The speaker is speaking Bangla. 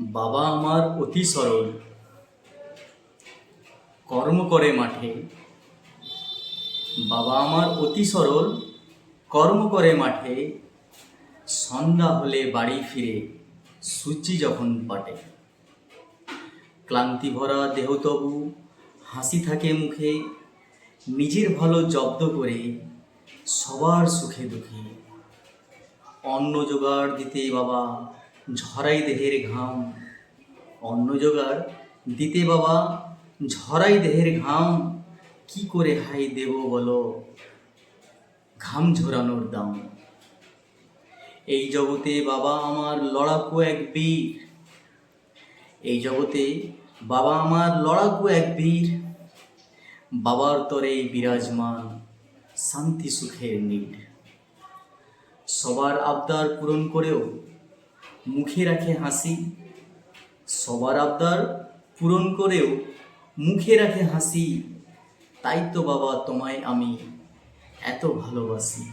বাবা আমার অতি সরল। কর্ম করে মাঠে। বাবা আমার অতি সরল। কর্ম করে মাঠে। সন্ধ্যা হলে বাড়ি ফিরে সূচি যখন পাটে। ক্লান্তি ভরা দেহ তবু হাসি থাকে মুখে। নিজের ভালো জব্দ করে সবার সুখে দুঃখে। অন্ন জোগাড় দিতে বাবা ঝরাই দেহের ঘাম। অন্ন জোগাড়, দিতে বাবা, ঝরাই দেহের ঘাম। কি করে হাই দেব বলো? ঘাম ঝরানোর দাম। এই জগতে বাবা আমার লড়াকু এক বীর। এই জগতে বাবা আমার লড়াকু এক বীর। বাবার তরে বিরাজমান, শান্তি সুখের নীড় সবার আবদার পূরণ করেও মুখে রাখে হাসি। সবার আবদার পূরণ করেও মুখে রাখে হাসি। তাই তো বাবা, তোমায় আমি এত ভালোবাসি।